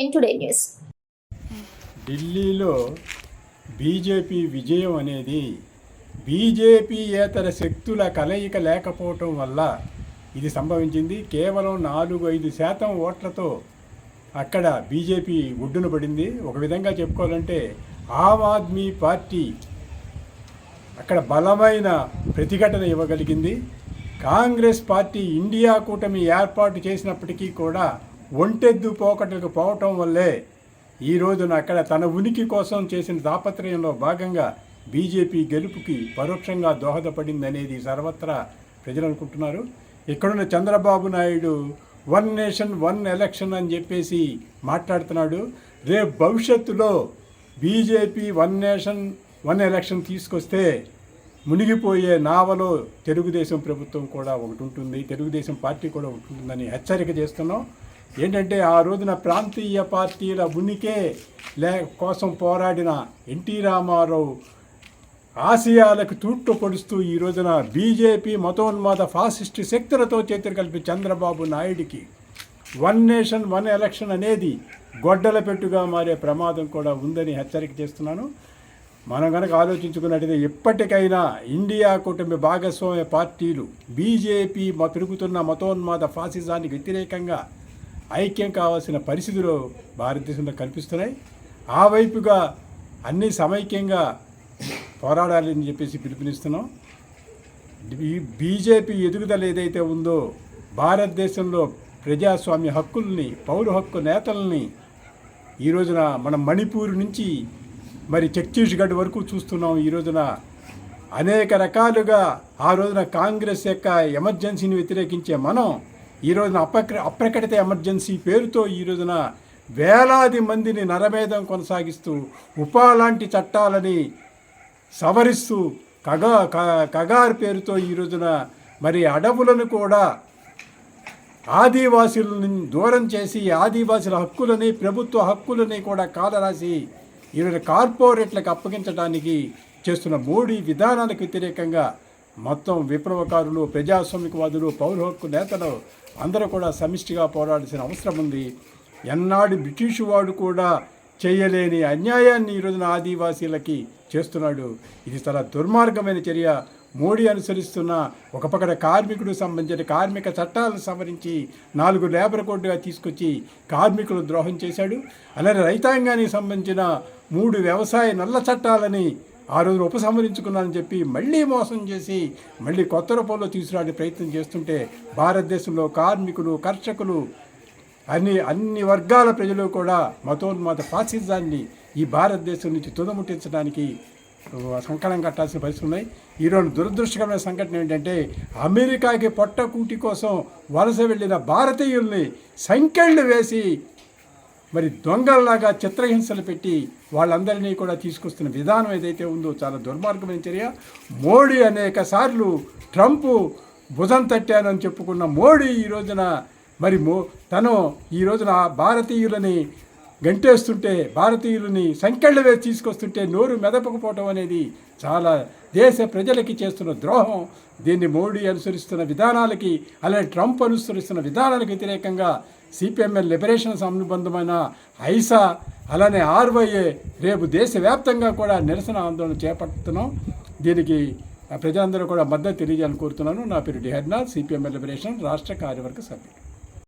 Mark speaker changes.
Speaker 1: ఎన్ today news
Speaker 2: ఢిల్లీలో BJP విజయం అనేది బీజేపీయేతర శక్తుల కలయిక లేకపోవటం వల్ల ఇది సంభవించింది. కేవలం నాలుగు ఐదు శాతం ఓట్లతో అక్కడ బీజేపీ ఒడ్డున పడింది. ఒక విధంగా చెప్పుకోవాలంటే ఆమ్ ఆద్మీ పార్టీ అక్కడ బలమైన ప్రతిఘటన ఇవ్వగలిగింది. కాంగ్రెస్ పార్టీ ఇండియా కూటమి ఏర్పాటు చేసినప్పటికీ కూడా ఒంటెద్దు పోకటలకు పోవటం వల్లే ఈ రోజున అక్కడ తన ఉనికి కోసం చేసిన దాపత్రయంలో భాగంగా బీజేపీ గెలుపుకి పరోక్షంగా దోహదపడిందనేది సర్వత్రా ప్రజలు అనుకుంటున్నారు ఇక్కడున్న Chandrababu Naidu one nation one election అని చెప్పేసి మాట్లాడుతున్నాడు. రేపు భవిష్యత్తులో BJP one nation one election తీసుకొస్తే మునిగిపోయే నావలో తెలుగుదేశం ప్రభుత్వం కూడా ఒకటి ఉంటుంది తెలుగుదేశం పార్టీ కూడా ఒకటి ఉంటుందని హెచ్చరిక చేస్తున్నాం. ఏంటంటే ఆ రోజున ప్రాంతీయ పార్టీల ఉనికే లే కోసం పోరాడిన ఎన్టీ రామారావు ఆశయాలకు తూట్లు పొడుస్తూ ఈ రోజున బీజేపీ మతోన్మాద ఫాసిస్ట్ శక్తులతో చేతులు కలిపి చంద్రబాబు నాయుడికి వన్ నేషన్ వన్ ఎలక్షన్ అనేది గొడ్డల పెట్టుగా మారే ప్రమాదం కూడా ఉందని హెచ్చరిక చేస్తున్నాను. మనం కనుక ఆలోచించుకున్నట్టయితే ఎప్పటికైనా ఇండియా కూటమి భాగస్వామ్య పార్టీలు బీజేపీ పెరుగుతున్న మతోన్మాద ఫాసిజానికి వ్యతిరేకంగా ఐక్యం కావాల్సిన పరిస్థితులు భారతదేశంలో కనిపిస్తున్నాయి. ఆ వైపుగా అన్ని సమైక్యంగా పోరాడాలని చెప్పేసి పిలుపునిస్తున్నాం. ఈ బీజేపీ ఎదుగుదల ఏదైతే ఉందో భారతదేశంలో ప్రజాస్వామ్య హక్కుల్ని పౌర హక్కు నేతల్ని ఈ రోజున మన మణిపూర్ నుంచి మరి ఛత్తీస్గఢ్ వరకు చూస్తున్నాం. ఈ రోజున అనేక రకాలుగా ఆ రోజున కాంగ్రెస్ యొక్క ఎమర్జెన్సీని వ్యతిరేకించే మనం ఈ రోజున అప్రక అప్రకటిత ఎమర్జెన్సీ పేరుతో ఈ రోజున వేలాది మందిని నరమేధం కొనసాగిస్తూ ఉపా లాంటి చట్టాలని సవరిస్తూ కగా క- కగార్ పేరుతో ఈ రోజున మరి అడవులను కూడా ఆదివాసులను దూరం చేసి ఆదివాసుల హక్కులని ప్రభుత్వ హక్కులని కూడా కాలరాసి ఈరోజు కార్పొరేట్లకు అప్పగించడానికి చేస్తున్న మోడీ విధానాలకు వ్యతిరేకంగా మొత్తం విప్లవకారులు ప్రజాస్వామికవాదులు పౌర హక్కు నేతలు అందరూ కూడా సమిష్టిగా పోరాడాల్సిన అవసరం ఉంది. ఎన్నాడు బ్రిటిష్ వాడు కూడా చేయలేని అన్యాయాన్ని ఈరోజున ఆదివాసీలకి చేస్తున్నాడు. ఇది చాలా దుర్మార్గమైన చర్య. మోడీ అనుసరిస్తున్న ఒక పక్కన కార్మికుడు సంబంధించిన కార్మిక చట్టాలను సవరించి నాలుగు లేబర్ కోడ్గా తీసుకొచ్చి కార్మికులు ద్రోహం చేశాడు. అలానే రైతాంగానికి సంబంధించిన మూడు వ్యవసాయ నల్ల చట్టాలని ఆ రోజు ఉపసంహరించుకున్నానని చెప్పి మళ్ళీ మోసం చేసి మళ్ళీ కొత్త రూపంలో తీసుకురాని ప్రయత్నం చేస్తుంటే భారతదేశంలో కార్మికులు కర్షకులు అన్ని అన్ని వర్గాల ప్రజలు కూడా మతోన్మాత ఫాసిజాన్ని ఈ భారతదేశం నుంచి తుదముట్టించడానికి సంకలం కట్టాల్సిన పరిస్థితులు ఉన్నాయి. ఈరోజు దురదృష్టకరమైన సంఘటన ఏంటంటే అమెరికాకి పొట్టకూటి కోసం వలస వెళ్ళిన భారతీయుల్ని సంఖ్యలు వేసి మరి దొంగల్లాగా చిత్రహింసలు పెట్టి వాళ్ళందరినీ కూడా తీసుకొస్తున్న విధానం ఏదైతే ఉందో చాలా దుర్మార్గమైన చర్య. మోడీ అనేక సార్లు ట్రంప్ భుజం తట్టానని చెప్పుకున్న మోడీ ఈ రోజున మరి మో తను ఈ రోజున భారతీయులని గంటేస్తుంటే భారతీయులని సంఖ్యలు వేసి తీసుకొస్తుంటే నోరు మెదపకపోవటం అనేది చాలా దేశ ప్రజలకి చేస్తున్న ద్రోహం. దీన్ని మోడీ అనుసరిస్తున్న విధానాలకి అలాగే ట్రంప్ అనుసరిస్తున్న విధానాలకు వ్యతిరేకంగా సిపిఎంఎల్ లిబరేషన్ సంబంధమైన ఐసా అలానే ఆర్వైఏ రేపు దేశవ్యాప్తంగా కూడా నిరసన ఆందోళన చేపడుతున్నాం. దీనికి ప్రజలందరూ కూడా మద్దతు తెలియజేయాలని కోరుతున్నాను. నా పేరు డిహర్నాథ్ సిపిఎంఎల్ లిబరేషన్ రాష్ట్ర కార్యవర్గ సభ్యుడు